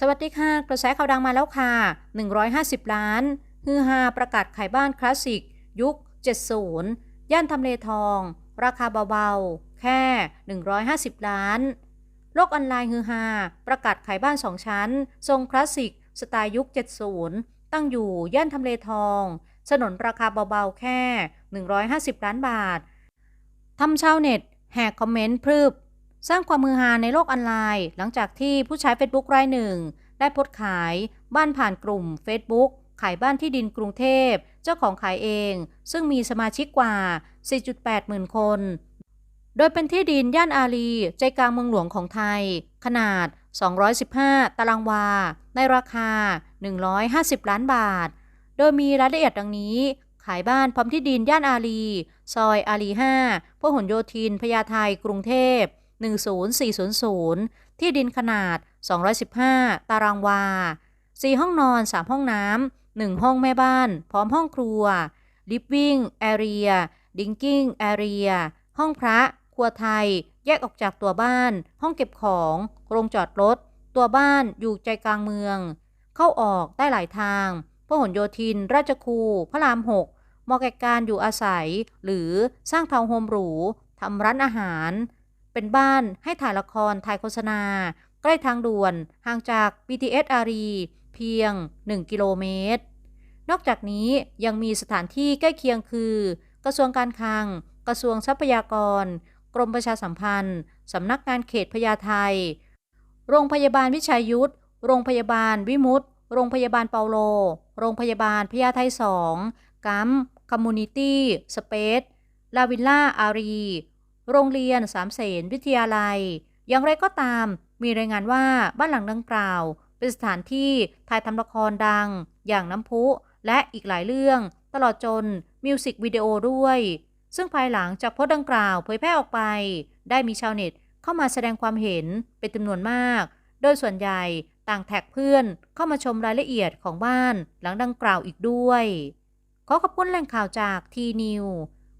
สวัสดีค่ะ กระแสข่าวดังมาแล้วค่ะ 150 ล้าน ฮือฮาประกาศขายบ้านคลาสสิก ยุค 70 ย่านทำเลทอง ราคาเบาๆ แค่ 150 ล้าน โลกออนไลน์ฮือฮาประกาศขายบ้าน 2 ชั้น ทรงคลาสสิก สไตล์ยุค 70 ตั้งอยู่ย่านทำเลทอง สนนราคาเบาๆ แค่ 150 ล้านบาททำชาวเน็ตแหกคอมเมนต์พรึบ สร้างความมือฮาในโลกออนไลน์ หลังจากที่ผู้ใช้ Facebook รายหนึ่ง ได้โพสขายบ้านผ่านกลุ่ม Facebook ขายบ้านที่ดินกรุงเทพ เจ้าของขายเอง ซึ่งมีสมาชิกกว่า 4.8 หมื่นคน โดยเป็นที่ดินย่านอารีใจกลางเมืองหลวงของไทย ขนาด 215 ตารางวา ในราคา 150 ล้านบาท โดยมีรายละเอียดดังนี้ ขายบ้านพร้อมที่ดินย่านอารี ซอยอารี 5พหลโยธิน พญาไทกรุงเทพ 10400 ที่ดินขนาด 215 ตารางวา 4 ห้องนอน 3 ห้องน้ำ 1 ห้องแม่บ้าน พร้อมห้องครัว living area dining area ห้องพระ ครัวไทย แยกออกจากตัวบ้าน ห้องเก็บของ โรงจอดรถ ตัวบ้านอยู่ใจกลางเมือง เข้าออกได้หลายทางพหลโยธิน ราชคู พระราม6เหมาะแก่การอยู่อาศัย หรือสร้างทาวน์โฮมหรู ทำร้านอาหาร เป็นบ้านให้ถ่ายละครถ่ายโฆษณา ใกล้ทางด่วนห่างจาก BTS อารีเพียง 1 กิโลเมตร นอกจากนี้ยังมีสถานที่ใกล้เคียงคือ กระทรวงการคลัง กระทรวงทรัพยากร กรมประชาสัมพันธ์ สำนักงานเขตพญาไทโรงพยาบาลวิชัยยุทธ โรงพยาบาลวิมุตโรงพยาบาลเปาโล โรงพยาบาลพญาไท2กัมคอมมูนิตี้ สเปซลาวิลล่าอารี โรงเรียนสามเสนวิทยาลัย อย่างไรก็ตาม มีรายงานว่าบ้านหลังดังกล่าว เป็นสถานที่ถ่ายทำละครดัง อย่างน้ำพุ และอีกหลายเรื่อง ตลอดจนมิวสิกวิดีโอด้วย ซึ่งภายหลังจากโพสต์ดังกล่าวเผยแพร่ออกไป ได้มีชาวเน็ตเข้ามาแสดงความเห็นเป็นจำนวนมาก โดยส่วนใหญ่ต่างแท็กเพื่อนเข้ามาชมรายละเอียดของบ้านหลังดังกล่าวอีกด้วย ขอขอบคุณแหล่งข่าวจากทีนิว